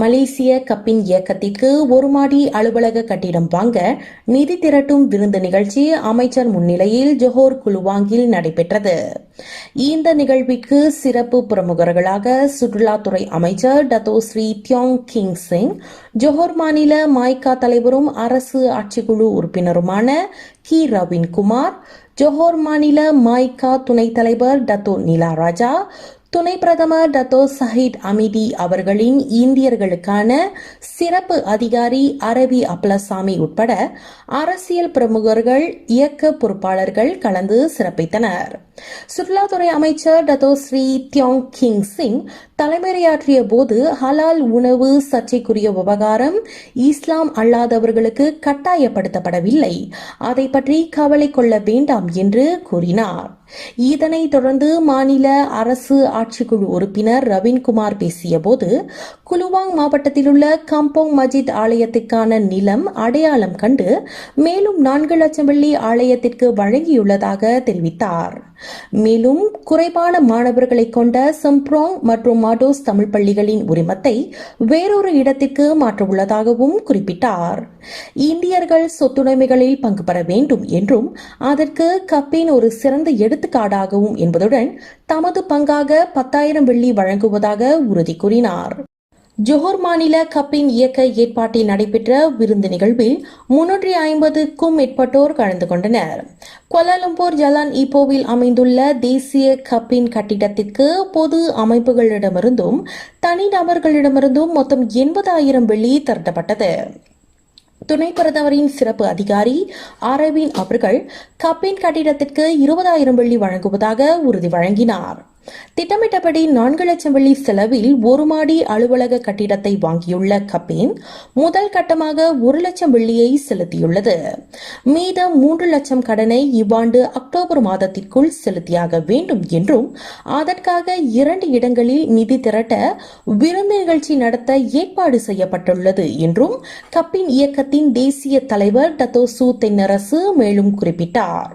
மலேசிய கப்பின் இயக்கத்திற்கு ஒரு மாடி அலுவலக கட்டிடம் வாங்க நிதி திரட்டும் விருந்து நிகழ்ச்சி அமைச்சர் முன்னிலையில் ஜொஹோர் குலுவாங்கில் நடைபெற்றது. இந்த நிகழ்விற்கு சிறப்பு பிரமுகர்களாக சுற்றுலாத்துறை அமைச்சர் டத்தோ ஸ்ரீ தியோங் கிங் சிங் ஜொஹோர் மாநில மாய்கா தலைவரும் அரசு ஆட்சிக்குழு உறுப்பினருமான கி. ரவீன்குமார் ஜொஹோர் மாநில மாய்கா துணைத் தலைவர் டத்தோ நிலா ராஜா துணை பிரதமர் டத்தோ சஹித் அமிதி அவர்களின் இந்தியர்களுக்கான சிறப்பு அதிகாரி அரவி அப்லசாமி உட்பட அரசியல் பிரமுகர்கள் இயக்க பொறுப்பாளர்கள் கலந்து சிறப்பித்தனர். சுற்றுலாத்துறை அமைச்சர் டத்தோ ஸ்ரீ தியோங் கிங் சிங் தலைமையாற்றிய போது ஹலால் உணவு சர்ச்சைக்குரிய விவகாரம் இஸ்லாம் அல்லாதவர்களுக்கு கட்டாயப்படுத்தப்படவில்லை. அதை பற்றி கவலை கொள்ள வேண்டாம் என்று கூறினார். இதனைத் தொடர்ந்து மாநில அரசு ஆட்சிக்குழு உறுப்பினர் ரவீன்குமார் பேசியபோது குலுவாங் மாவட்டத்திலுள்ள கம்போங் மஜித் ஆலயத்திற்கான நிலம் அடையாளம் கண்டு மேலும் நான்கு லட்சம் வெள்ளி ஆலயத்திற்கு வழங்கியுள்ளதாக தெரிவித்தார். மேலும் குறைவான மாணவர்களை கொண்ட செம்ப்ரோங் மற்றும் மாடோஸ் தமிழ் பள்ளிகளின் உரிமத்தை வேறொரு இடத்திற்கு மாற்றவுள்ளதாகவும் குறிப்பிட்டார். இந்தியர்கள் சொத்துடைமைகளில் பங்கு பெற வேண்டும் என்றும் அதற்கு கப்பின் ஒரு சிறந்த எடுத்துக்காடாகவும் என்பதுடன் தமது பங்காக பத்தாயிரம் வெள்ளி வழங்குவதாக உறுதி கூறினார். ஜோஹர் மாநில கப்பின் இயக்க ஏற்பாட்டில் நடைபெற்ற விருந்து நிகழ்வில் முன்னூற்றி ஐம்பதுக்கும் மேற்பட்டோர் கலந்து கொண்டனர். கோலாலம்பூர் ஜலான் இப்போவில் அமைந்துள்ள தேசிய கப்பின் கட்டிடத்திற்கு பொது அமைப்புகளிடமிருந்தும் தனிநபர்களிடமிருந்தும் மொத்தம் எண்பதாயிரம் வெள்ளி திரட்டப்பட்டது. துணை பிரதமரின் சிறப்பு அதிகாரி அரவிந்த் அவர்கள் கப்பின் கட்டிடத்திற்கு இருபதாயிரம் வெள்ளி வழங்குவதாக உறுதி வழங்கினார். திட்டமிட்டபடி நான்கு லட்சம் வெள்ளி செலவில் ஒரு மாடி அலுவலக கட்டிடத்தை வாங்கியுள்ள கபேன் முதல் கட்டமாக ஒரு லட்சம் வெள்ளியை செலுத்தியுள்ளது. மீதம் மூன்று லட்சம் கடனை இவ்வாண்டு அக்டோபர் மாதத்திற்குள் செலுத்தியாக வேண்டும் என்றும் அதற்காக இரண்டு இடங்களில் நிதி திரட்ட விருந்து நிகழ்ச்சி நடத்த ஏற்பாடு செய்யப்பட்டுள்ளது என்றும் கப்பின் இயக்கத்தின் தேசிய தலைவர் டத்தோசு தென்னரசு மேலும் குறிப்பிட்டார்.